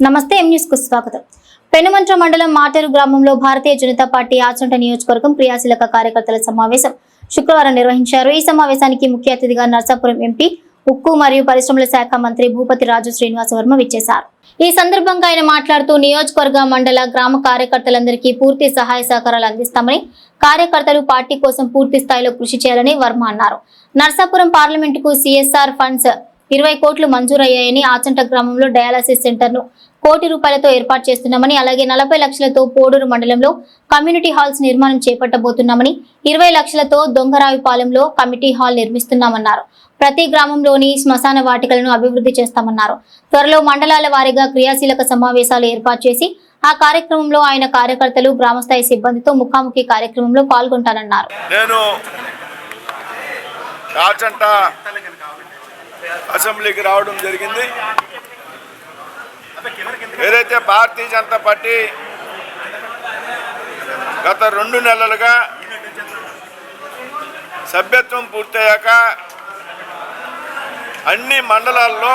నమస్తే ఎం న్యూస్కు స్వాగతం. పెనుమంట్ర మండలం మాటేరు గ్రామంలో భారతీయ జనతా పార్టీ ఆచంట నియోజకవర్గం క్రియాశీలక కార్యకర్తల సమావేశం శుక్రవారం నిర్వహించారు. ఈ సమావేశానికి ముఖ్య అతిథిగా నర్సాపురం ఎంపీ ఉక్కు మరియు పరిశ్రమల శాఖ మంత్రి భూపతి రాజు శ్రీనివాస వర్మ విచ్చేశారు. ఈ సందర్భంగా ఆయన మాట్లాడుతూ నియోజకవర్గ మండల గ్రామ కార్యకర్తలందరికీ పూర్తి సహాయ సహకారాలు అందిస్తామని కార్యకర్తలు పార్టీ కోసం పూర్తి స్థాయిలో కృషి చేయాలని వర్మ అన్నారు. నర్సాపురం పార్లమెంటుకు సిఎస్ఆర్ ఫండ్స్ ఇరవై కోట్లు మంజూరయ్యాయని ఆచంట గ్రామంలో డయాలసిస్ సెంటర్ను కోటి రూపాయలతో ఏర్పాటు చేస్తున్నామని అలాగే నలభై లక్షలతో పోడూరు మండలంలో కమ్యూనిటీ హాల్స్ నిర్మాణం చేపట్టబోతున్నామని ఇరవై లక్షలతో దొంగరావిపాలెంలో కమిటీ హాల్ నిర్మిస్తున్నామన్నారు. ప్రతి గ్రామంలోని శ్మశాన వాటికలను అభివృద్ధి చేస్తామన్నారు. త్వరలో మండలాల వారీగా క్రియాశీలక సమావేశాలు ఏర్పాటు చేసి ఆ కార్యక్రమంలో ఆయన కార్యకర్తలు గ్రామస్థాయి సిబ్బందితో ముఖాముఖి కార్యక్రమంలో పాల్గొంటానన్నారు. నేను అసెంబ్లీకి రావడం జరిగింది. ఏదైతే భారతీయ జనతా పార్టీ గత రెండు నెలలుగా సభ్యత్వం పూర్తయ్యాక అన్ని మండలాల్లో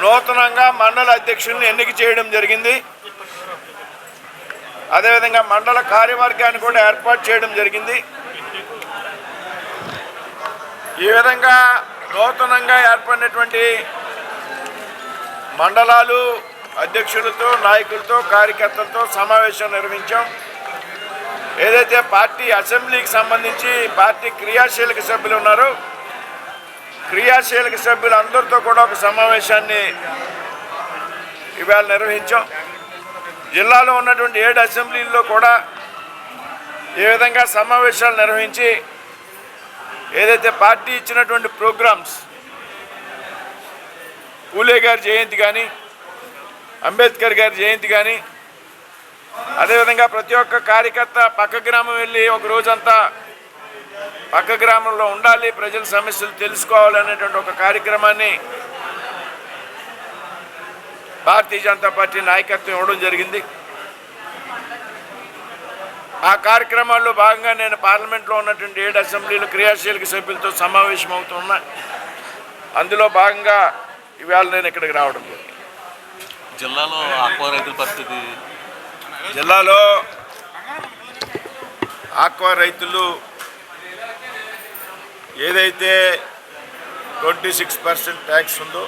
నూతనంగా మండల అధ్యక్షుల్ని ఎన్నిక చేయడం జరిగింది. అదేవిధంగా మండల కార్యవర్గాన్ని కూడా ఏర్పాటు చేయడం జరిగింది. ఈ విధంగా నూతనంగా ఏర్పడినటువంటి మండలాలు అధ్యక్షులతో నాయకులతో కార్యకర్తలతో సమావేశం నిర్వహించాం. ఏదైతే పార్టీ అసెంబ్లీకి సంబంధించి పార్టీ క్రియాశీలక సభ్యులు ఉన్నారో క్రియాశీలక సభ్యులు అందరితో కూడా ఒక సమావేశాన్ని ఇవాళ నిర్వహించాం. జిల్లాలో ఉన్నటువంటి ఏడు అసెంబ్లీల్లో కూడా ఏ విధంగా సమావేశాలు నిర్వహించి ఏదైతే పార్టీ ఇచ్చినటువంటి ప్రోగ్రామ్స్ పూలే గారి జయంతి కానీ అంబేద్కర్ గారి జయంతి కానీ అదేవిధంగా ప్రతి ఒక్క కార్యకర్త పక్క గ్రామం వెళ్ళి ఒక రోజంతా పక్క గ్రామంలో ఉండాలి ప్రజల సమస్యలు తెలుసుకోవాలనేటువంటి ఒక కార్యక్రమాన్ని భారతీయ జనతా పార్టీ నాయకత్వం ఇవ్వడం జరిగింది. ఆ కార్యక్రమాల్లో భాగంగా నేను పార్లమెంట్లో ఉన్నటువంటి ఏడు అసెంబ్లీలు క్రియాశీలక సభ్యులతో సమావేశం అవుతున్నా అందులో భాగంగా ఇవాళ నేను ఇక్కడికి రావడం జరిగింది. జిల్లాలో ఆక్వా రైతుల పరిస్థితి? జిల్లాలో ఆక్వా రైతులు ఏదైతే ట్వంటీ సిక్స్ పర్సెంట్ ట్యాక్స్ ఉందో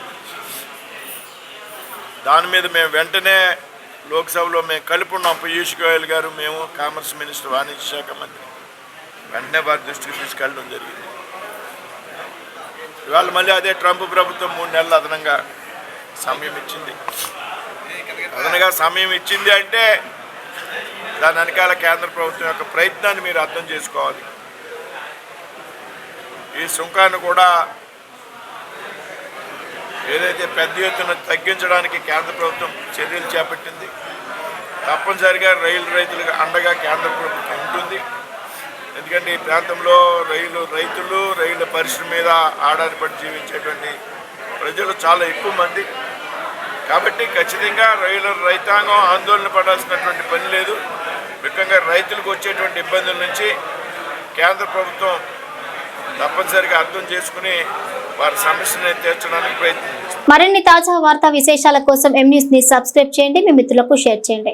దాని మీద మేము వెంటనే లోక్సభలో మేము కలిపి ఉన్నాం పీయూష్ గోయల్ గారు మేము కామర్స్ మినిస్టర్ వాణిజ్య శాఖ మంత్రి. వెంటనే వారి దృష్టికి తీసుకెళ్ళడం జరిగింది. ఇవాళ మళ్ళీ అదే ట్రంప్ ప్రభుత్వం మూడు నెలలు అదనంగా సమయం ఇచ్చింది. అదనంగా సమయం ఇచ్చింది అంటే దాని వెనకాల కేంద్ర ప్రభుత్వం యొక్క ప్రయత్నాన్ని మీరు అర్థం చేసుకోవాలి. ఈ సుంకాన్ని కూడా ఏదైతే పెద్ద ఎత్తున తగ్గించడానికి కేంద్ర ప్రభుత్వం చర్యలు చేపట్టింది తప్పనిసరిగా రైలు రైతులకు అండగా కేంద్ర ప్రభుత్వం ఉంటుంది. ఎందుకంటే ఈ ప్రాంతంలో రైలు రైతులు రైలు పరిశ్రమ మీద ఆధారపడి జీవించేటువంటి ప్రజలు చాలా ఎక్కువ మంది. కాబట్టి ఖచ్చితంగా రైలు రైతాంగం ఆందోళన పడాల్సినటువంటి పని లేదు. ముఖ్యంగా రైతులకు వచ్చేటువంటి ఇబ్బందుల నుంచి కేంద్ర ప్రభుత్వం తప్పనిసరిగా అర్థం చేసుకుని వారి సమస్యను తీర్చడానికి ప్రయత్నించారు మరిన్ని తాజా వార్తా విశేషాల కోసం ఎం న్యూస్ని సబ్స్క్రైబ్ చేయండి. మీ మిత్రులకు షేర్ చేయండి.